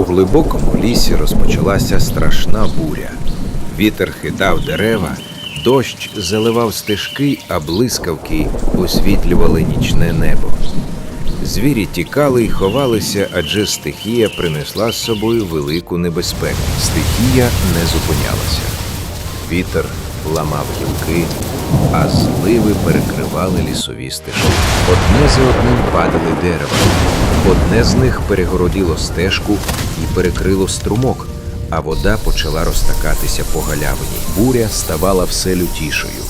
У глибокому лісі розпочалася страшна буря. Вітер хитав дерева, дощ заливав стежки, а блискавки освітлювали нічне небо. Звірі тікали й ховалися, адже стихія принесла з собою велику небезпеку. Стихія не зупинялася. Вітер ламав гілки, а зливи перекривали лісові стежки. Одне за одним падали дерева. Одне з них перегородило стежку і перекрило струмок, а вода почала розтакатися по галявині. Буря ставала все лютішою.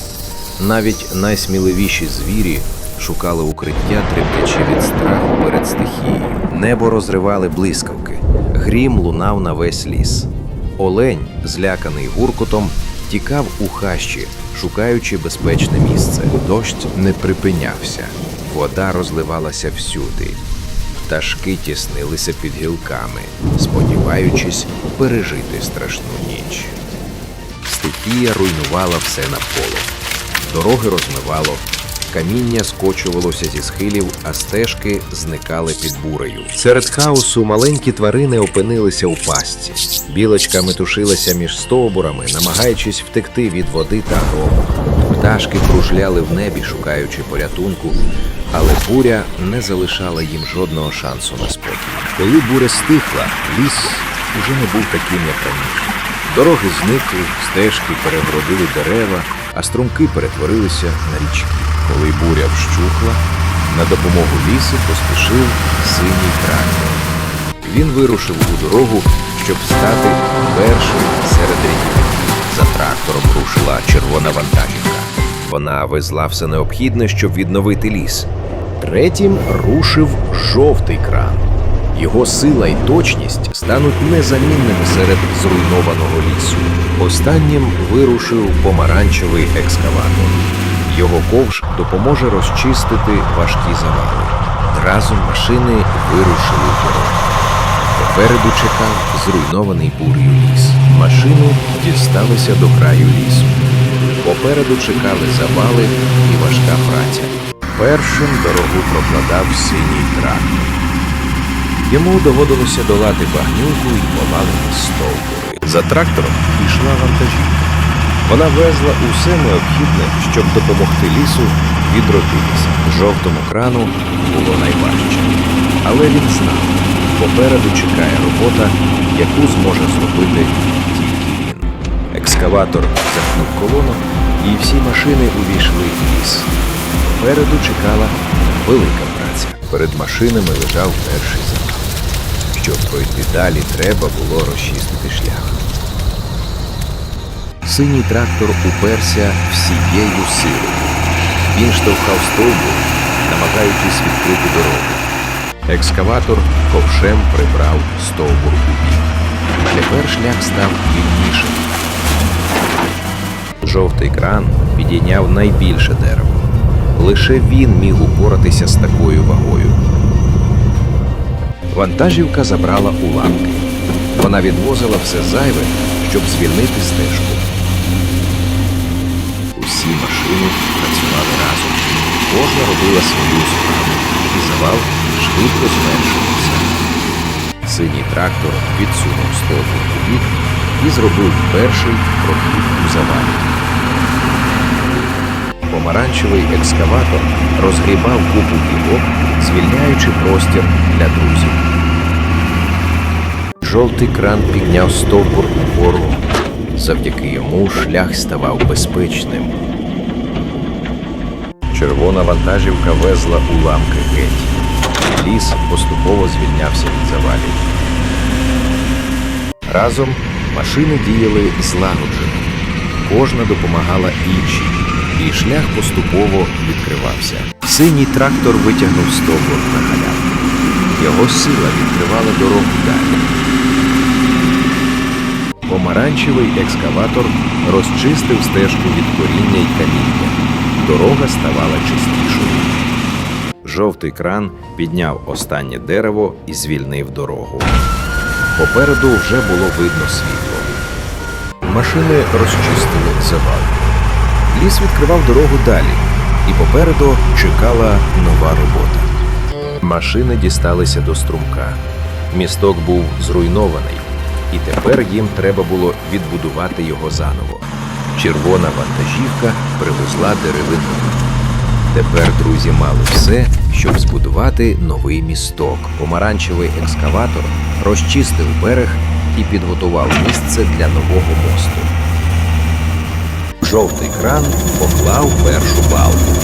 Навіть найсміливіші звірі шукали укриття, тремтячи від страху перед стихією. Небо розривали блискавки, грім лунав на весь ліс. Олень, зляканий гуркотом, тікав у хащі, шукаючи безпечне місце. Дощ не припинявся, вода розливалася всюди. Пташки тіснилися під гілками, сподіваючись пережити страшну ніч. Стихія руйнувала все навколо. Дороги розмивало, каміння скочувалося зі схилів, а стежки зникали під бурею. Серед хаосу маленькі тварини опинилися у пастці. Білочка метушилася між стовбурами, намагаючись втекти від води та грому. Пташки кружляли в небі, шукаючи порятунку, але буря не залишала їм жодного шансу на спокій. Коли буря стихла, ліс уже не був таким, як раніше. Дороги зникли, стежки перегородили дерева, а струмки перетворилися на річки. Коли буря вщухла, на допомогу лісу поспішив синій трактор. Він вирушив у дорогу, щоб стати першим серед рідних. За трактором рушила червона вантажівка. Вона везла все необхідне, щоб відновити ліс. Третім рушив жовтий кран. Його сила і точність стануть незамінними серед зруйнованого лісу. Останнім вирушив помаранчевий екскаватор. Його ковш допоможе розчистити важкі завали. Разом машини вирушили в дорогу. Попереду чекав зруйнований бур'ю ліс. Машини дісталися до краю лісу. Попереду чекали завали і важка праця. Першим дорогу прокладав синій трактор. Йому доводилося долати багнюку і повалені стовбури. За трактором пішла вантажівка. Вона везла усе необхідне, щоб допомогти лісу відродитися. Жовтому крану було найважче. Але він знав, попереду чекає робота, яку зможе зробити тільки він. Екскаватор захнув колону, і всі машини увійшли в ліс. Попереду чекала велика праця. Перед машинами лежав перший завал. Щоб пройти далі, треба було розчистити шлях. Синій трактор уперся всією силою. Він штовхав стовбур, намагаючись відкрити дорогу. Екскаватор ковшем прибрав стовбур у бік. Тепер шлях став вільнішим. Жовтий кран підійняв найбільше дерево. Лише він міг упоратися з такою вагою. Вантажівка забрала уламки. Вона відвозила все зайве, щоб звільнити стежку. Усі машини працювали разом. Кожна робила свою справу, і завал швидко зменшувався. Синій трактор відсунув стовбур у бік і зробив перший прохід у завалі. Помаранчевий екскаватор розгрібав купу гілок, звільняючи простір для друзів. Жовтий кран підняв стовбур угору. Завдяки йому шлях ставав безпечним. Червона вантажівка везла уламки геть. Ліс поступово звільнявся від завалів. Разом машини діяли злагоджено. Кожна допомагала іншій, і шлях поступово відкривався. Синій трактор витягнув стовбур на галявку. Його сила відкривала дорогу далі. Помаранчевий екскаватор розчистив стежку від коріння й каміння. Дорога ставала чистішою. Жовтий кран підняв останнє дерево і звільнив дорогу. Попереду вже було видно світло. Машини розчистили завал. Ліс відкривав дорогу далі, і попереду чекала нова робота. Машини дісталися до струмка. Місток був зруйнований, і тепер їм треба було відбудувати його заново. Червона вантажівка привезла деревину. Тепер друзі мали все, щоб збудувати новий місток. Помаранчевий екскаватор розчистив берег і підготував місце для нового мосту. Жовтий кран поклав першу балку.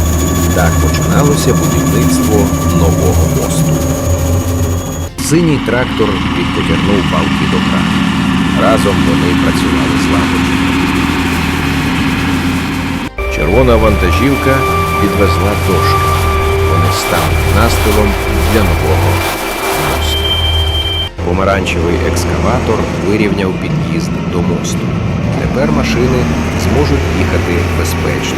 Так починалося будівництво нового мосту. Синій трактор підкотягнув балки до крану. Разом вони працювали злагоджено. Червона вантажівка підвезла дошки. Вони стали настилом для нового мосту. Помаранчевий екскаватор вирівняв під'їзд до мосту. Тепер машини зможуть їхати безпечно.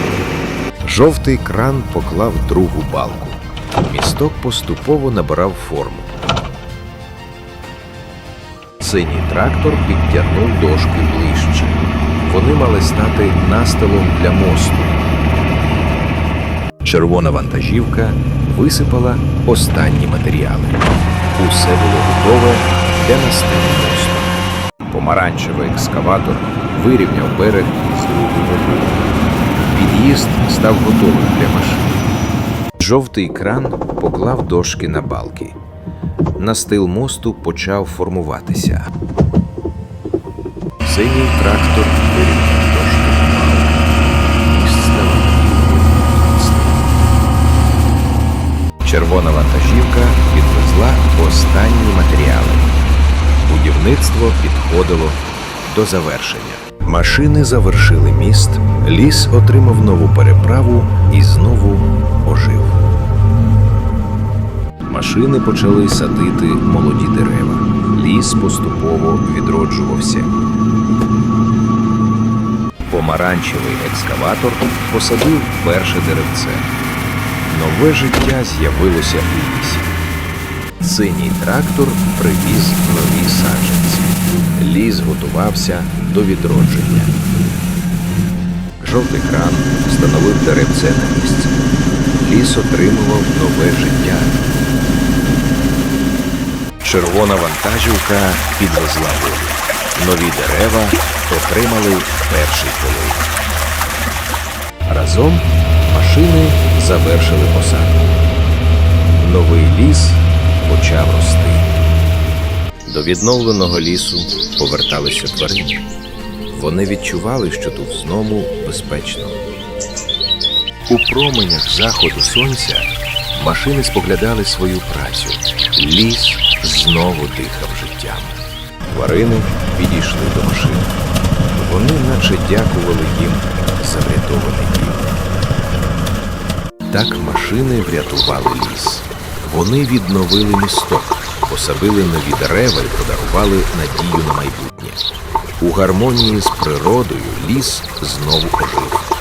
Жовтий кран поклав другу балку. Місток поступово набирав форму. Синій трактор підтягнув дошки ближче. Вони мали стати настилом для мосту. Червона вантажівка висипала останні матеріали. Усе було готове для настилу мосту. Помаранчевий екскаватор вирівняв берег з другого боку. Під'їзд став готовим для машин. Жовтий кран поклав дошки на балки. Настил мосту почав формуватися. Синій трактор вирівняв дошки на балки. Міст став готовим. Червона вантажівка підвезла останні матеріали. Будівництво підходило до завершення. Машини завершили міст, ліс отримав нову переправу і знову ожив. Машини почали садити молоді дерева. Ліс поступово відроджувався. Помаранчевий екскаватор посадив перше деревце. Нове життя з'явилося у лісі. Синій трактор привіз нові саджанці. Ліс готувався до відродження. Жовтий кран встановив деревце на місце. Ліс отримував нове життя. Червона вантажівка підвезла воду. Нові дерева отримали перший полив. Разом машини завершили посадку. Новий ліс почав рости. До відновленого лісу поверталися тварини. Вони відчували, що тут знову безпечно. У променях заходу сонця машини споглядали свою працю. Ліс знову дихав життям. Тварини підійшли до машин. Вони наче дякували їм за врятований дім. Так машини врятували ліс. Вони відновили місток, посадили нові дерева і подарували надію на майбутнє. У гармонії з природою ліс знову ожив.